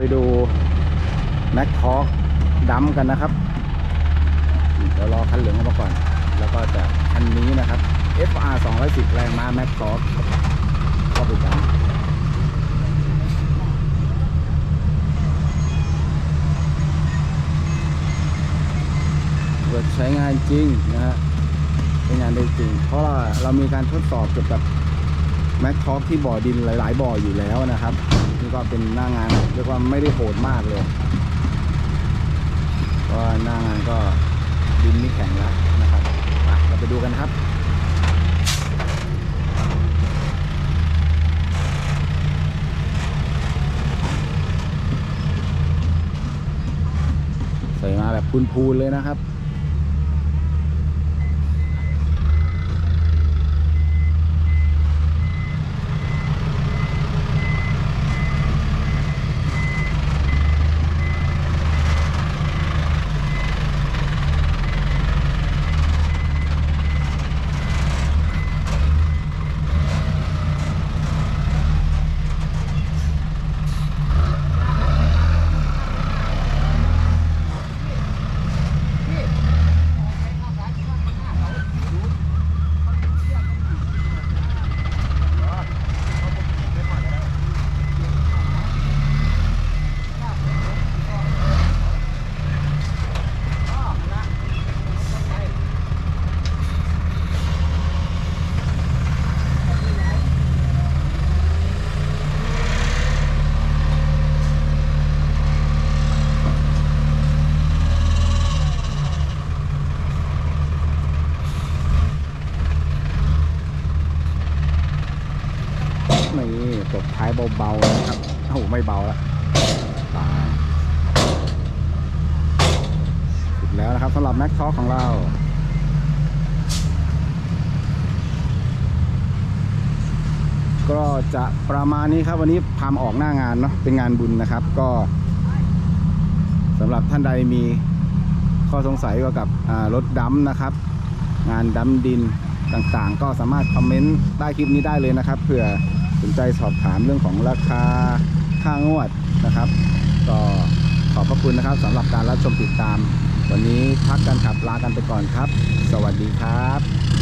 ไปดูแม็กทอกดัมกันนะครับ เดี๋ยวรอคันเหลืองออกมาก่อน แล้วก็จะคันนี้นะครับ FR 210 แรงม้าแม็กทอกเข้าไปดัมเปิดใช้งานจริงนะฮะใช้งานได้จริง เพราะว่าเรามีการทดสอบเกี่ยวกับ แม็กทอกที่บ่อดินหลาย ๆ บ่ออยู่แล้วนะครับนี่ก็เป็นหน้างานเรียกว่าไม่ได้โหดมากเลยเพราะว่าหน้างานก็ดินนี่แข็งแล้วนะครับไปเราไปดูกันครับใส่มาแบบพูนๆเลยนะครับ นี่ตบท้ายเบาๆนะครับโอ้โหไม่เบาแล้วสุดแล้วนะครับสำหรับแม็กทอของเราก็จะประมาณนี้ครับวันนี้พามออกหน้างานเนาะเป็นงานบุญนะครับ ก็สำหรับท่านใดมีข้อสงสัยเกี่ยวกับรถดัมนะครับ งานดัมดินต่างๆ ก็สามารถคอมเมนต์ใต้คลิปนี้ได้เลยนะครับเผื่อ สนใจสอบถามเรื่องของราคาค่างวดนะครับ ก็ขอบพระคุณนะครับสำหรับการรับชมติดตาม วันนี้พักกันขับลากันไปก่อนครับ สวัสดีครับ